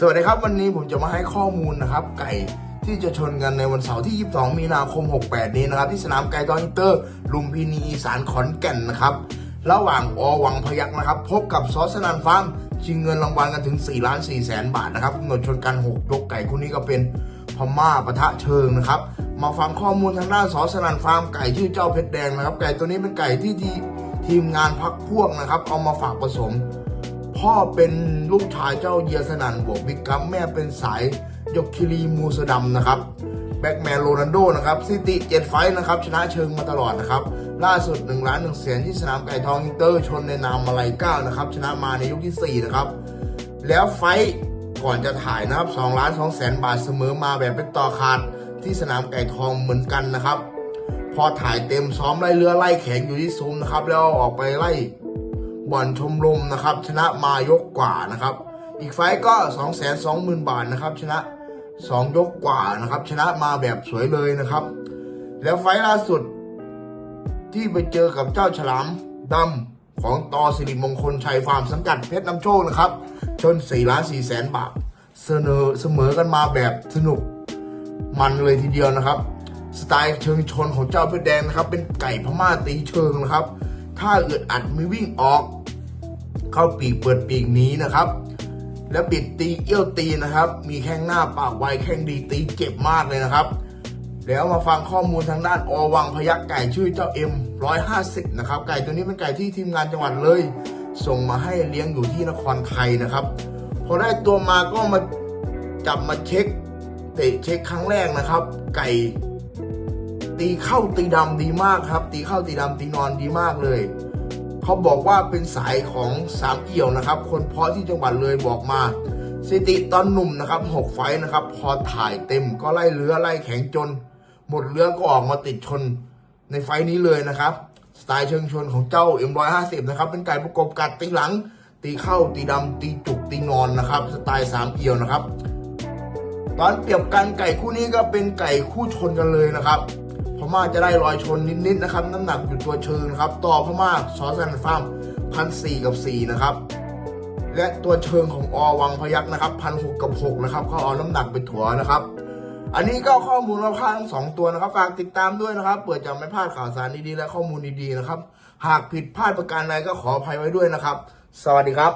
สวัสดีครับวันนี้ผมจะมาให้ข้อมูลนะครับ ไก่ที่จะชนกันในวันเสาร์ที่ 22 มีนาคม 68 นี้นะครับ ที่สนามไก่ตอนอินเตอร์ ลุมพินีอีสานขอนแก่นนะครับ ระหว่างอวังพยักนะครับ พบกับซอสนันฟาร์มชิงเงินรางวัลกันถึง 4 ล้าน4แสนบาทนะครับกำหนดชนกัน 6 ยกไก่คู่นี้ก็เป็นพม่าปะทะเชิงนะครับ มาฟังข้อมูลทางด้านซอสนันฟาร์มไก่ชื่อเจ้าเพชรแดงนะครับ ไก่ตัวนี้เป็นไก่ที่ทีทีมงานพักพวกนะครับ เอามาฝากผสม พ่อเป็นลูกชายเจ้าเยียสนันบวกบิ๊กกัมแม่เป็นสายยกคิรีมูสดัมนะครับแบ็กแมนโรนัลโดนะครับซิติเจ็ดไฟนะครับชนะเชิงมาตลอดนะครับล่าสุด1ล้าน1แสนที่สนามไก่ทองอินเตอร์ชนในนามมาลัยเก้านะครับชนะมาในยกที่ 4 นะครับ แล้วไฟก่อนจะถ่ายนะครับ2ล้าน2แสนบาทเสมอมาแบบเป็นต่อขาดที่สนามไก่ทองเหมือนกันนะครับ พอถ่ายเต็มซ้อมไล่เรือไล่แข็งอยู่ที่ซุ้มนะครับแล้วออกไปไล่ บ่อนชมรมนะครับ ชนะมายกกว่านะครับ อีกไฟต์ก็ 2 2 0 0 0 0 บาทนะครับ ชนะ 2 ยกกว่านะครับ ชนะมาแบบสวยเลยนะครับ แล้วไฟต์ล่าสุด ที่ไปเจอกับเจ้าฉลามดำของตอสิริมงคลชัยฟาร์มสังกัดเพชรน้ำโชคนะครับ ชน4ล้าน4แสนบาทเสนอเสมอกันมาแบบสนุกมันเลยทีเดียวนะครับ สไตล์เชิงชนของเจ้าเพชรแดงนะครับ เป็นไก่พม่าตีเชิงนะครับ ถ้าเอือดอัดมีวิ่งออก เข้าปีกเปิดปีกหนี้นะครับ แล้วบิดตีเอี้ยวตีนะครับ มีแข้งหน้าปากไวแข้งดีตีเจ็บมากเลยนะครับแล้วมาฟังข้อมูลทางด้านอวังพยักไก่ชื่อเจ้าเอ็มร้อยห้าสิบนะครับ ไก่ตัวนี้เป็นไก่ที่ทีมงานจังหวัดเลย ส่งมาให้เลี้ยงอยู่ที่นครไทยนะครับ พอได้ตัวมาก็มาจับมาเช็คเตะเช็คครั้งแรกนะครับ ไก่ ตีเข้าตีดำดีมากครับ ตีเข้าตีดำตีนอนดีมากเลยเขาบอกว่าเป็นสายของสามเอี่ยวนะครับ คนเพาะที่จังหวัดเลยบอกมาสถิติตอนหนุ่มนะครับหกไฟนะครับ พอถ่ายเต็มก็ไล่เรือไล่แข็งจน หมดเรือก็ออกมาติดชนในไฟนี้เลยนะครับ สไตล์เชิงชนของเจ้า M150 นะครับเป็นไก่ประกบกัดตีหลัง ตีเข้าตีดำตีจุกตีนอนนะครับ สไตล์สามเอี่ยวนะครับตอนเปรียบกันไก่คู่นี้ก็เป็นไก่คู่ชนกันเลยนะครับ ม่าจะได้รอยชนนิดๆนะครับ น้ำหนักอยู่ตัวเชิงนะครับ ต่อพม่าซอสันฟาร์มพันสี่กับสี่นะครับ และตัวเชิงของอวังพยักนะครับพันหกกับหกนะครับเขาเอาน้ำหนักเป็นถั่วนะครับ อันนี้ก็ข้อมูลเราพลาทั้งสองตัวนะครับ ฝากติดตามด้วยนะครับ เปิดจะไม่พลาดข่าวสารดีๆและข้อมูลดีๆนะครับ หากผิดพลาดประการใดก็ขออภัยไว้ด้วยนะครับ สวัสดีครับ